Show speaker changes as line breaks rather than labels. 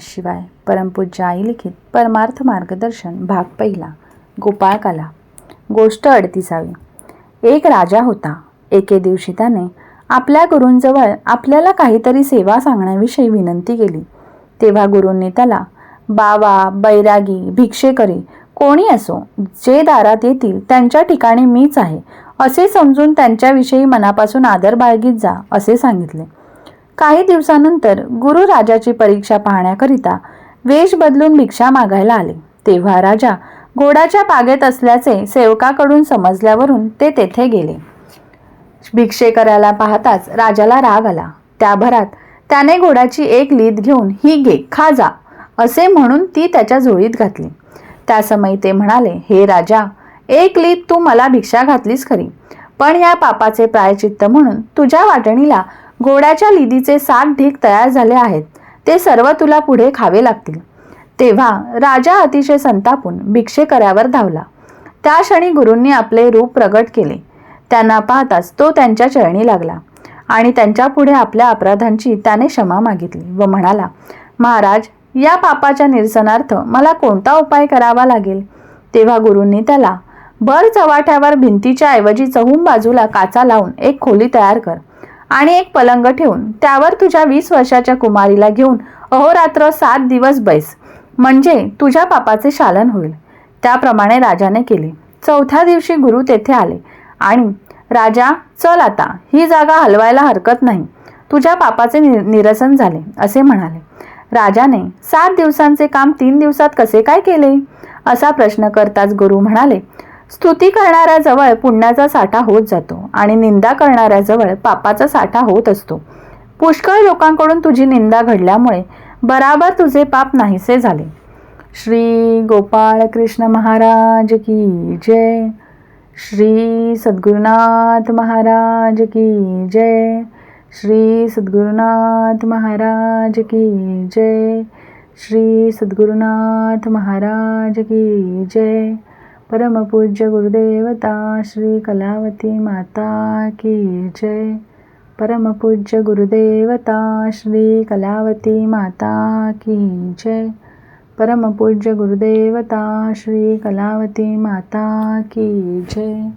शिवाय परमपूज्य आई लिखित परमार्थ मार्गदर्शन भाग पहिला. गोपाळकाला. गोष्ट अडतीसावी. एक राजा होता. एके दिवशी त्याने आपल्या गुरूंजवळ आपल्याला काहीतरी सेवा सांगण्याविषयी विनंती केली. तेव्हा गुरूंनी त्याला बावा बैरागी भिक्षेकरी कोणी असो जे दारात येतील त्यांच्या ठिकाणी मीच आहे. असे समजून त्यांच्याविषयी मनापासून आदर बाळगीत जा असे सांगितले. काही दिवसानंतर गुरु राजाची परीक्षा पाहण्याकरिता वेश बदलून भिक्षा मागायला आले. तेव्हा राजा घोडाच्या पागेत असल्याचे सेवकाकडून समजल्यावरून ते तेथे गेले. भिक्षेकऱ्याला पाहताच राजाला राग आला. त्या भरात त्याने घोड्याची एक लीद घेऊन ही घे खा जा असे म्हणून ती त्याच्या झोळीत घातली. त्या समयी ते म्हणाले हे राजा एक लीद तू मला भिक्षा घातलीस खरी पण या पापाचे प्रायचित्त म्हणून तुझ्या वाटणीला घोड्याच्या लिदीचे सात ढीक तयार झाले आहेत. ते सर्व तुला पुढे खावे लागतील. तेव्हा राजा अतिशय संतापून भिक्षेकऱ्यावर धावला. त्या क्षणी गुरूंनी आपले रूप प्रगट केले. त्यांना पाहताच तो त्यांच्या चरणी लागला आणि त्यांच्या पुढे आपल्या अपराधांची त्याने क्षमा मागितली व म्हणाला महाराज या पापाच्या निरसनार्थ मला कोणता उपाय करावा लागेल? तेव्हा गुरूंनी त्याला भर चवाठ्यावर भिंतीच्या ऐवजी चहून बाजूला काचा लावून एक खोली तयार कर. आणि एक पलंग ठेवून त्यावर तुझ्या वीस वर्षाच्या कुमारीला घेऊन अहोरात्र सात दिवस बैस. म्हणजे तुझ्या पापाचे शालन होईल. त्याप्रमाणे राजाने केले. चौथ्या दिवशी गुरु तेथे आले. आणि राजा चल आता. ही जागा हलवायला हरकत नाही. तुझ्या पापाचे निर निरसन झाले असे म्हणाले. राजाने सात दिवसांचे काम तीन दिवसात कसे काय केले? असा प्रश्न करताच गुरु म्हणाले स्तुती करणाऱ्याजवळ पुण्याचा साठा होत जातो. आणि निंदा करणाऱ्याजवळ पापाचा साठा होत असतो. पुष्कळ लोकांकडून तुझी निंदा घडल्यामुळे बराबर तुझे पाप नाहीसे झाले. श्री गोपाळ कृष्ण महाराज की जय. श्री सद्गुरुनाथ महाराज की जय. श्री सद्गुरुनाथ महाराज की जय. श्री सद्गुरुनाथ महाराज की जय. परमपूज्य गुरुदेवता श्री कलावती माता की जय. परमपूज्य गुरुदेवता श्री कलावती माता की जय. परमपूज्य गुरुदेवता श्री कलावती माता की जय.